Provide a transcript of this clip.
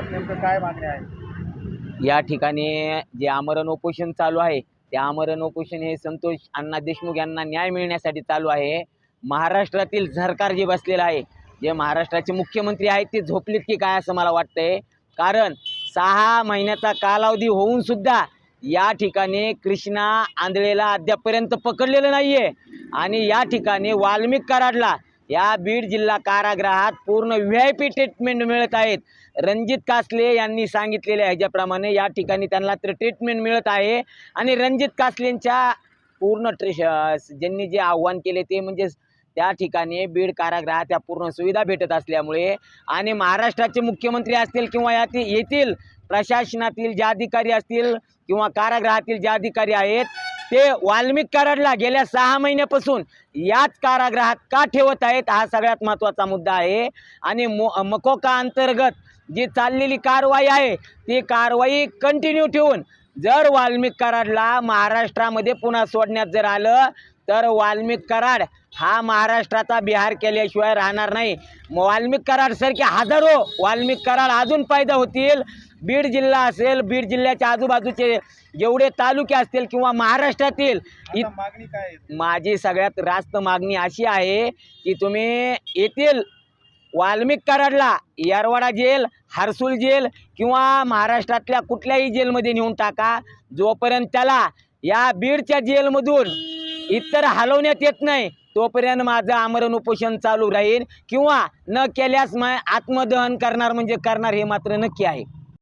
काय मागण्या आहे या ठिकाणी जे आमरण उपोषण चालू आहे ते आमरण उपोषण हे संतोष अण्णा देशमुख यांना न्याय मिळण्यासाठी चालू आहे. महाराष्ट्रातील सरकार जे बसलेलं आहे जे महाराष्ट्राचे मुख्यमंत्री आहेत ते झोपलेत की काय असं मला वाटतंय? कारण सहा महिन्याचा कालावधी होऊन सुद्धा या ठिकाणी कृष्णा आंधळेला अद्यापपर्यंत पकडलेलं नाही आहे आणि या ठिकाणी वाल्मिक कराडला या बीड जिल्हा कारागृहात पूर्ण व्ही आय पी ट्रीटमेंट मिळत आहेत. रणजित कासले यांनी सांगितलेल्या ह्याच्याप्रमाणे या ठिकाणी त्यांना तर ट्रीटमेंट मिळत आहे. आणि रणजित कासलेंच्या पूर्ण ट्रे ज्यांनी जे आव्हान केले ते म्हणजे त्या ठिकाणी बीड कारागृहात त्या पूर्ण सुविधा भेटत असल्यामुळे आणि महाराष्ट्राचे मुख्यमंत्री असतील किंवा यातील येथील प्रशासनातील ज्या अधिकारी असतील किंवा कारागृहातील ज्या अधिकारी आहेत ते वाल्मिक कराडला गेल्या सहा महिन्यापासून याच कारागृहात का ठेवत आहेत हा सगळ्यात महत्त्वाचा मुद्दा आहे. आणि मो मकोका अंतर्गत जी चाललेली कारवाई आहे ती कारवाई कंटिन्यू ठेवून जर वाल्मिक कराडला महाराष्ट्रामध्ये पुन्हा सोडण्यात जर आलं तर वाल्मिक कराड हा महाराष्ट्राचा बिहार केल्याशिवाय राहणार नाही. म- वाल्मिक कराडसारखे हजारो वाल्मिक कराड अजून फायदा होतील. बीड जिल्हा असेल बीड जिल्ह्याच्या आजूबाजूचे जेवढे तालुके असतील किंवा महाराष्ट्रातील मागणी काय माझी सगळ्यात रास्त मागणी अशी आहे की तुम्ही येथील वाल्मिक कराडला येरवाडा जेल हर्सुल जेल किंवा महाराष्ट्रातल्या कुठल्याही जेलमध्ये नेऊन टाका. जोपर्यंत त्याला या बीडच्या जेलमधून इतर हलवण्यात येत नाही तोपर्यंत माझं आमरण उपोषण चालू राहील किंवा न केल्यास मग आत्मदहन करणार म्हणजे करणार हे मात्र नक्की आहे.